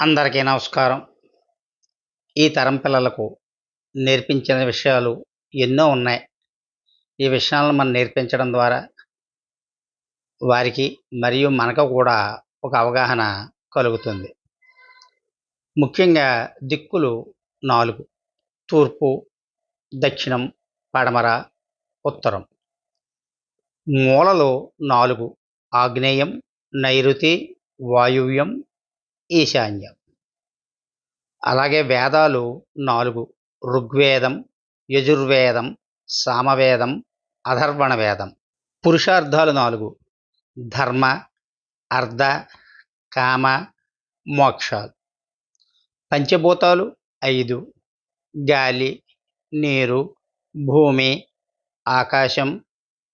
అందరికీ నమస్కారం. ఈ తరం పిల్లలకు నేర్పించిన విషయాలు ఎన్నో ఉన్నాయి. ఈ విషయాలను మనం నేర్పించడం ద్వారా వారికి మరియు మనకు కూడా ఒక అవగాహన కలుగుతుంది. ముఖ్యంగా దిక్కులు నాలుగు. తూర్పు దక్షిణం పడమర ఉత్తరం. మూలలు నాలుగు. ఆగ్నేయం నైరుతి వాయువ్యం ఈశాన్యం. అలాగే వేదాలు నాలుగు ఋగ్వేదం యజుర్వేదం సామవేదం అధర్వణ వేదం పురుషార్థాలు నాలుగు ధర్మ అర్ధ కామ మోక్షాలు పంచభూతాలు ఐదు గాలి నీరు భూమి ఆకాశం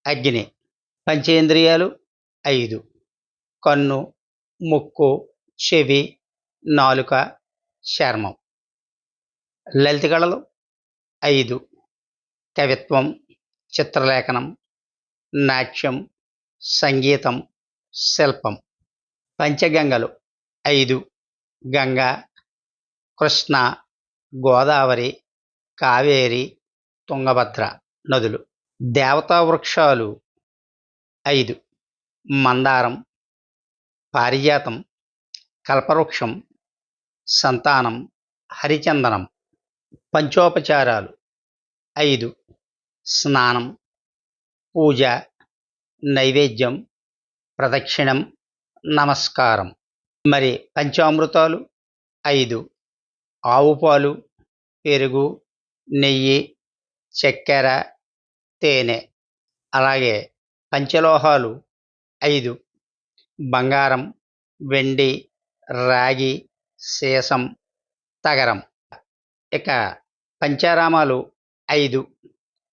అగ్ని. పంచేంద్రియాలు ఐదు కన్ను ముక్కు చెవి నాలుక చర్మం. లలిత కళలు ఐదు. కవిత్వం చిత్రలేఖనం నాట్యం సంగీతం శిల్పం. పంచగంగలు ఐదు. గంగా కృష్ణ గోదావరి కావేరి తుంగభద్ర నదులు. దేవతా వృక్షాలు ఐదు. మందారం పారిజాతం కల్పవృక్షం సంతానం హరిచందనం పంచోపచారాలు. ఐదు స్నానం పూజ నైవేద్యం ప్రదక్షిణం నమస్కారం. మరి పంచామృతాలు? ఐదు ఆవు పాలు పెరుగు నెయ్యి చక్కెర తేనె. అలాగే పంచలోహాలు. ఐదు బంగారం వెండి రాగి సీసం తగరం. ఇక పంచారామాలు ఐదు.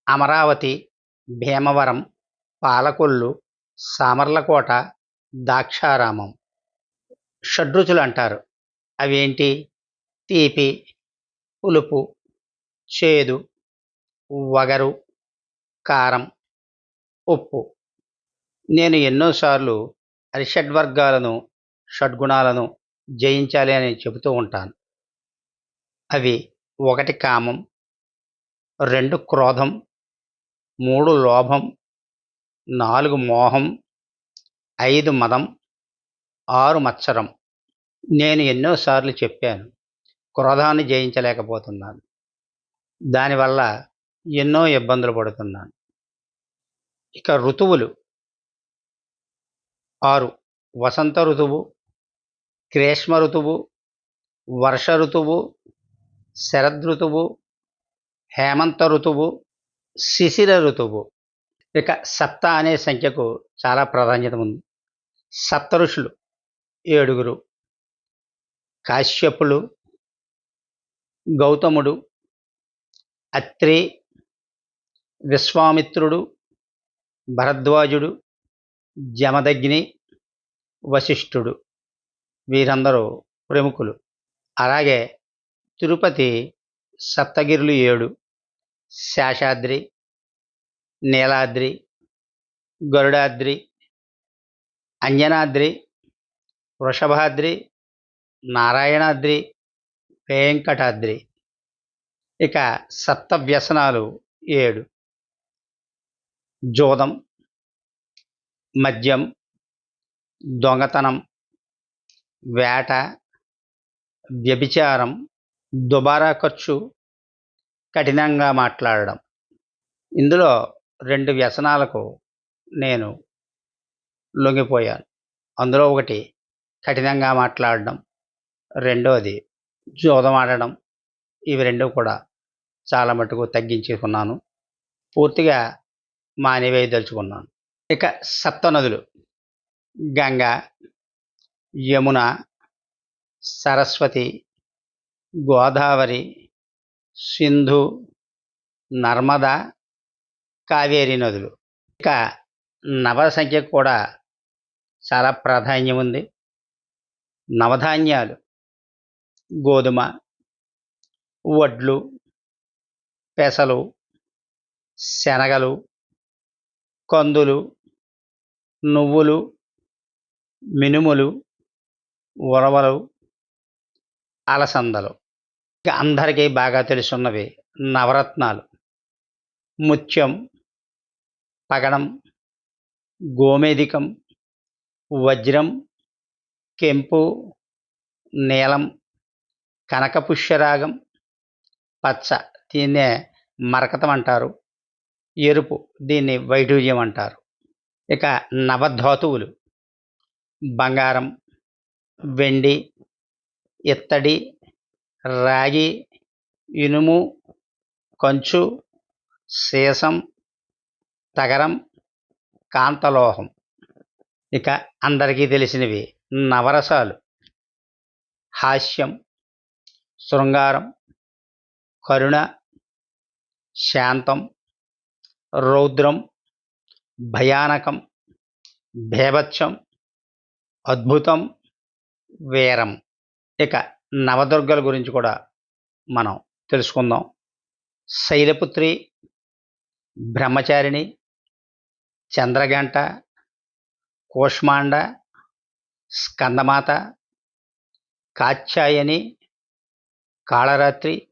అమరావతి భీమవరం పాలకొల్లు సామర్లకోట దాక్షారామం. షడ్రుచులు అంటారు అవేంటి? తీపి పులుపు చేదు వగరు కారం ఉప్పు. నేను ఎన్నోసార్లు అరిషడ్వర్గాలను షడ్గుణాలను జయించాలి అని చెబుతూ ఉంటాను. అవి ఒకటి కామం రెండు క్రోధం మూడు లోభం నాలుగు మోహం ఐదు మదం ఆరు మత్సరం. నేను ఎన్నోసార్లు చెప్పాను క్రోధాన్ని జయించలేకపోతున్నాను. దానివల్ల ఎన్నో ఇబ్బందులు పడుతున్నాను. ఇక ఋతువులు. ఆరు వసంత ఋతువు గ్రీష్మ ఋతువు వర్ష ఋతువు శరదృతువు హేమంత ఋతువు శిశిర ఋతువు. ఇక సప్త అనే సంఖ్యకు చాలా ప్రాధాన్యత ఉంది. సప్త ఋషులు ఏడుగురు కాశ్యపులు గౌతముడు అత్రి విశ్వామిత్రుడు భరద్వాజుడు జమదగ్ని వశిష్ఠుడు. వీరందరూ ప్రముఖులు. అలాగే తిరుపతి సప్తగిరులు ఏడు శేషాద్రి నీలాద్రి గరుడాద్రి అంజనాద్రి వృషభాద్రి నారాయణాద్రి వెంకటాద్రి. ఇక సప్త వ్యసనాలు ఏడు. జోదం మద్యం దొంగతనం వేట వ్యభిచారం దుబారా ఖర్చు కఠినంగా మాట్లాడడం. ఇందులో రెండు వ్యసనాలకు నేను లొంగిపోయాను. అందులో ఒకటి కఠినంగా మాట్లాడడం రెండవది జోదమాడడం. ఆడడం ఇవి రెండు కూడా చాలా మటుకు తగ్గించుకున్నాను. పూర్తిగా మానివేయదలుచుకున్నాను. ఇక సప్త నదులు గంగా యమున సరస్వతి గోదావరి సింధు నర్మద కావేరి నదులు. ఇక నవ సంఖ్య కూడా చాలా ప్రాధాన్యం ఉంది. నవధాన్యాలు గోధుమ వడ్లు పెసలు శనగలు కందులు నువ్వులు మినుములు ఉరవలు అలసందలు. ఇక అందరికీ బాగా తెలుసున్నవి నవరత్నాలు. ముత్యం పగడం గోమేదికం వజ్రం కెంపు నీలం కనకపుష్యరాగం పచ్చ దీన్నే మరకతం అంటారు. ఎరుపు దీన్ని వైఢూర్యం అంటారు. ఇక నవధాతువులు బంగారం వెండి ఇత్తడి రాగి ఇనుము కంచు సీసం తగరం కాంతలోహం. ఇక అందరికీ తెలిసినవి నవరసాలు. హాస్యం శృంగారం కరుణ శాంతం రౌద్రం భయానకం భేభత్సం అద్భుతం వీరం. ఇక నవదుర్గల గురించి కూడా మనం తెలుసుకుందాం. శైలపుత్రి బ్రహ్మచారిణి చంద్రగంట కూష్మాండ స్కందమాత కాత్యాయని కాళరాత్రి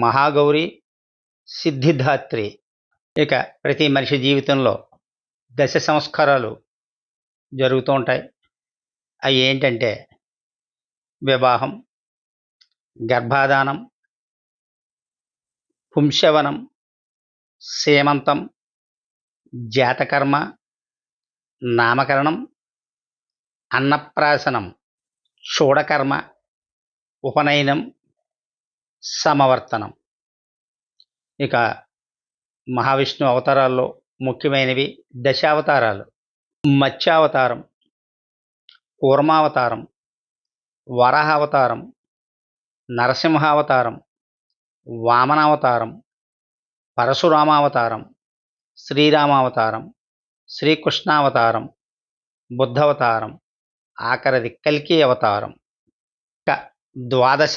మహాగౌరి సిద్ధిదాత్రి. ఇక ప్రతి మనిషి జీవితంలో దశ సంస్కారాలు జరుగుతూ ఉంటాయి. అవి ఏంటంటే వివాహం గర్భాధానం పుంశవనం సీమంతం జాతకర్మ నామకరణం అన్నప్రాసనం చూడకర్మ ఉపనయనం సమవర్తనం. ఇక మహావిష్ణు అవతారాల్లో ముఖ్యమైనవి దశావతారాలు. మత్స్యావతారం కూర్మావతారం వరాహావతారం నరసింహావతారం వామనావతారం పరశురామావతారం శ్రీరామావతారం శ్రీకృష్ణావతారం బుద్ధవతారం ఆఖరిది కల్కి అవతారం. ఇక ద్వాదశ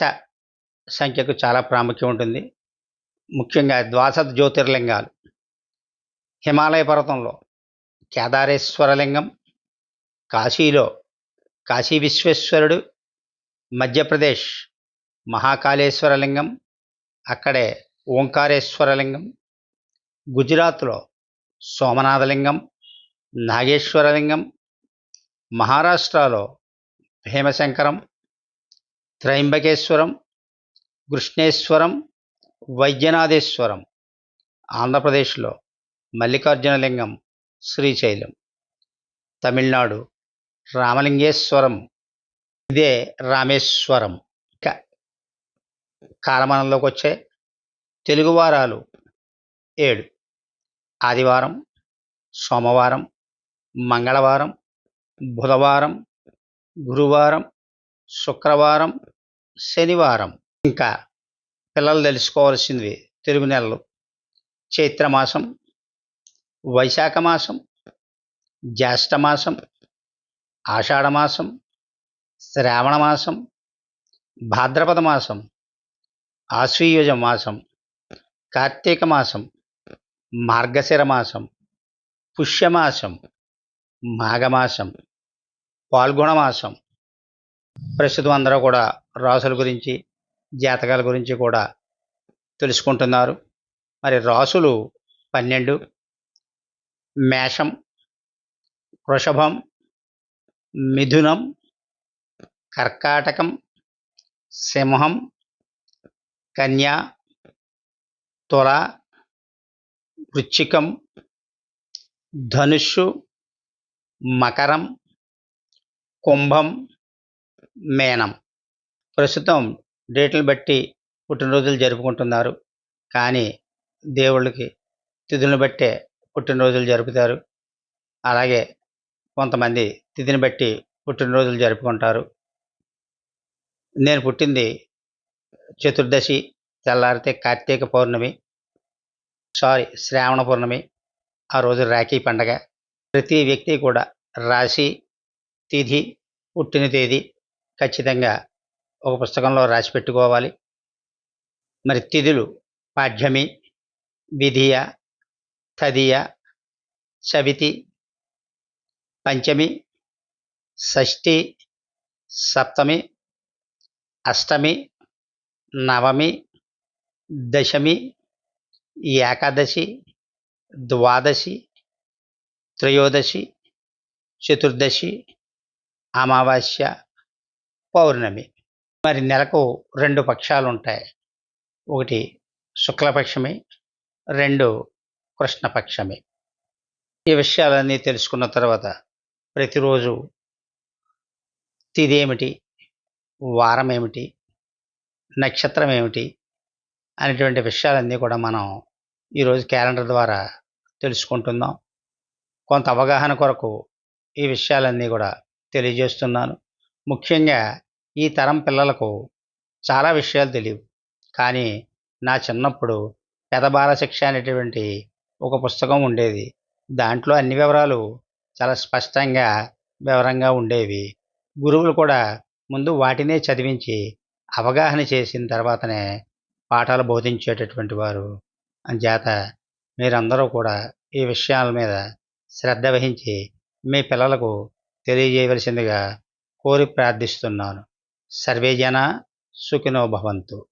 సంఖ్యకు చాలా ప్రాముఖ్యం ఉంటుంది. ముఖ్యంగా ద్వాదశ జ్యోతిర్లింగాలు. హిమాలయ పర్వతంలో కేదారేశ్వరలింగం కాశీలో కాశీ విశ్వేశ్వరుడు మధ్యప్రదేశ్ మహాకాళేశ్వరలింగం అక్కడే ఓంకారేశ్వరలింగం గుజరాత్లో సోమనాథలింగం నాగేశ్వరలింగం మహారాష్ట్రలో భీమశంకరం త్రయంబకేశ్వరం కృష్ణేశ్వరం వైద్యనాథేశ్వరం ఆంధ్రప్రదేశ్లో మల్లికార్జునలింగం శ్రీశైలం తమిళనాడు రామలింగేశ్వరం. ఇదే రామేశ్వరం. ఇక కాలమానంలోకి వచ్చే తెలుగు వారాలు ఏడు. ఆదివారం సోమవారం మంగళవారం బుధవారం గురువారం శుక్రవారం శనివారం. ఇంకా పిల్లలు తెలుసుకోవాల్సింది తెలుగు నెలలు. చైత్రమాసం వైశాఖ మాసం జ్యేష్ఠమాసం ఆషాఢమాసం శ్రావణమాసం భాద్రపద మాసం ఆశ్వీయుజ మాసం కార్తీక మాసం మార్గశిర మాసం పుష్యమాసం మాఘమాసం పాల్గొన మాసం ప్రస్తుతం అందరూ కూడా రాసుల గురించి జాతకాల గురించి కూడా తెలుసుకుంటున్నారు. మరి రాసులు పన్నెండు మేషం వృషభం మిథునం కర్కాటకం సింహం కన్యా తుల వృచ్చికం ధనుస్సు మకరం కుంభం మేనం. ప్రస్తుతం డేట్లు బట్టి పుట్టినరోజులు జరుపుకుంటున్నారు. కానీ దేవుళ్ళకి తిథులను బట్టే పుట్టినరోజులు జరుపుతారు. అలాగే కొంతమంది తిథిని బట్టి పుట్టినరోజులు జరుపుకుంటారు. నేను పుట్టింది చతుర్దశి తెల్లారితే కార్తీక పౌర్ణమి సారీ శ్రావణ పౌర్ణమి ఆ రోజు రాఖీ పండగ. ప్రతి వ్యక్తి కూడా రాశి తిథి పుట్టిన తేదీ ఖచ్చితంగా ఒక పుస్తకంలో రాసి పెట్టుకోవాలి. మరి తిథులు పాఠ్యమి విధియ తదియ చవితి పంచమి షష్ఠి సప్తమి అష్టమి నవమి దశమి ఏకాదశి ద్వాదశి త్రయోదశి చతుర్దశి అమావాస్య పౌర్ణమి. మరి నెలకు రెండు పక్షాలు ఉంటాయి ఒకటి శుక్లపక్షమి రెండు కృష్ణపక్షమి. ఈ విషయాలన్నీ తెలుసుకున్న తర్వాత ప్రతిరోజు తిదేమిటి ఏమిటి వారం ఏమిటి నక్షత్రం ఏమిటి అనేటువంటి విషయాలన్నీ కూడా మనం ఈరోజు క్యాలెండర్ ద్వారా తెలుసుకుంటున్నాం. కొంత అవగాహన కొరకు ఈ విషయాలన్నీ కూడా తెలియజేస్తున్నాను. ముఖ్యంగా ఈ తరం పిల్లలకు చాలా విషయాలు తెలియవు. కానీ నా చిన్నప్పుడు పెదబాల శిక్ష అనేటువంటి ఒక పుస్తకం ఉండేది. దాంట్లో అన్ని వివరాలు చాలా స్పష్టంగా వివరంగా ఉండేవి. గురువులు కూడా ముందు వాటినే చదివించి అవగాహన చేసిన తర్వాతనే పాఠాలు బోధించేటటువంటి వారు. అంచేత మీరందరూ కూడా ఈ విషయాల మీద శ్రద్ధ వహించి మీ పిల్లలకు తెలియజేయవలసిందిగా కోరి ప్రార్థిస్తున్నాను. సర్వేజన సుఖినో భవంతు.